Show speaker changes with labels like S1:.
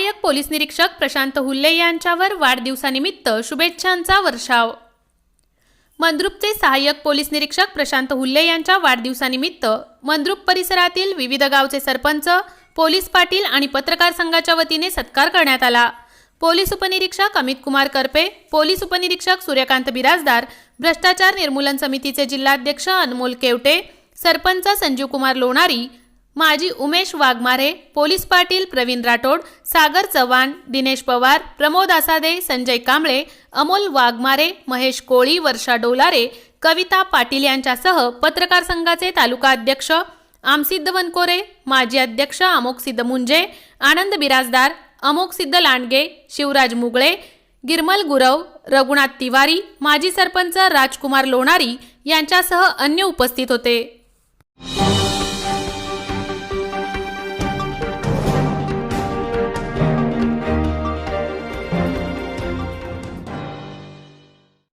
S1: सहाय्यक पोलीस निरीक्षक प्रशांत हुल्ले यांच्यावर वाढदिवसानिमित्त शुभेच्छांचा वर्षाव. मंद्रुपचे सहाय्यक पोलीस निरीक्षक प्रशांत हुल्ले यांच्या वाढदिवसानिमित्त मंद्रुप परिसरातील विविध गावचे सरपंच पोलीस पाटील आणि पत्रकार संघाच्या वतीने सत्कार करण्यात आला. पोलीस उपनिरीक्षक अमित कुमार करपे पोलीस उपनिरीक्षक सूर्यकांत बिराजदार भ्रष्टाचार निर्मूलन समितीचे जिल्हाध्यक्ष अनमोल केवटे सरपंच संजीव कुमार लोणारी माजी उमेश वाघमारे पोलीस पाटील प्रवीण राठोड सागर चव्हाण दिनेश पवार प्रमोद आसादे संजय कांबळे अमोल वाघमारे महेश कोळी वर्षा डोलारे कविता पाटील यांच्यासह पत्रकार संघाचे तालुका अध्यक्ष आमसिद्ध वनकोरे माजी अध्यक्ष अमोक सिद्ध मुंजे आनंद बिराजदार अमोक सिद्ध लांडगे शिवराज मुगळे गिरमल गुरव रघुनाथ तिवारी माजी सरपंच राजकुमार लोणारी यांच्यासह अन्य उपस्थित होते.